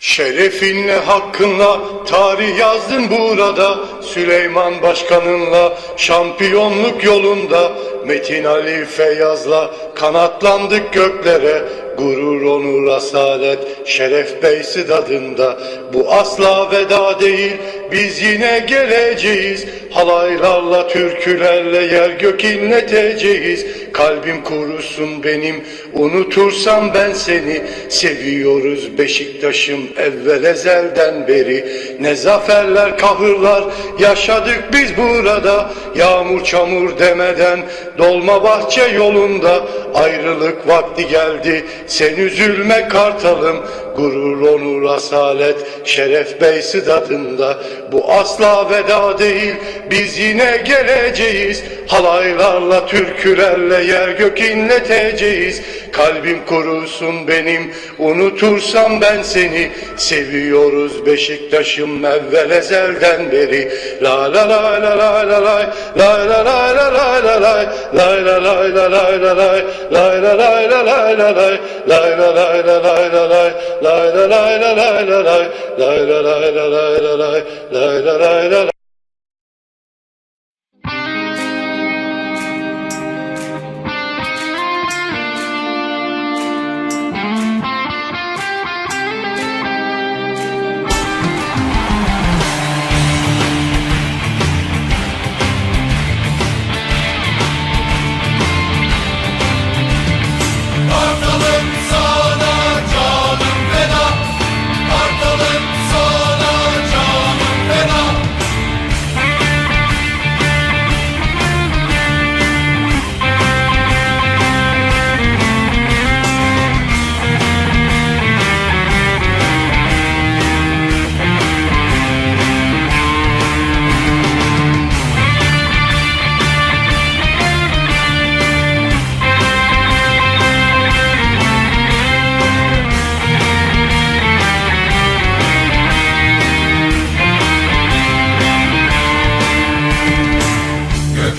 Şerefinle hakkınla tarih yazdın burada. Süleyman Başkanınla şampiyonluk yolunda. Metin Ali Feyyaz'la kanatlandık göklere. Gurur, onur, asalet, şeref beysi adında Bu asla veda değil, biz yine geleceğiz. Halaylarla, türkülerle yer gök inleteceğiz Kalbim kurusun benim, unutursam ben seni. Seviyoruz Beşiktaş'ım evvel ezelden beri. Ne zaferler, kahırlar yaşadık biz burada. Yağmur çamur demeden dolma bahçe yolunda. Ayrılık vakti geldi, sen üzülme kartalım Gurur, onur, asalet, şeref beysi adında Bu asla veda değil, biz yine geleceğiz. Halaylarla, türkülerle yer gök inleteceğiz Kalbim kurusun benim, unutursam ben seni Seviyoruz Beşiktaş'ım evvel ezelden beri La la la la la la la La la la la la la la La la la la la la la La la la la la la la La la la la la la la La la la la la la la La la la la la la la La la la la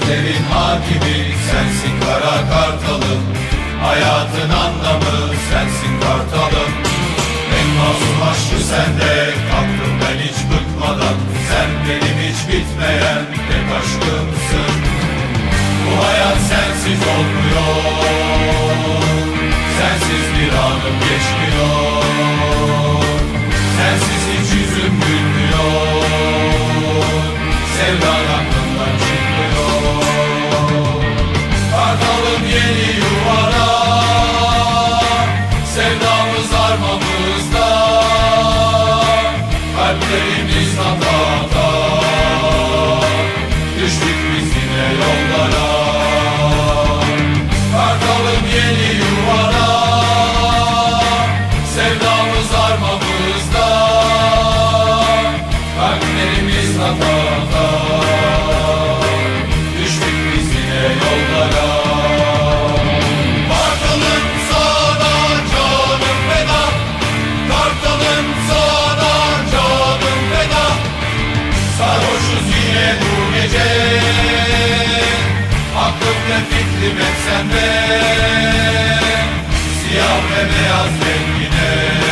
Göklerin hakimi sensin kara kartalım. Hayatın anlamı sensin kartalım. En masum aşkı sende Kalktım ben hiç bıkmadan. Sen benim hiç bitmeyen tek aşkımsın. Bu hayat sensiz olmuyor ve fikrim hep sende Siyah ve beyaz rengine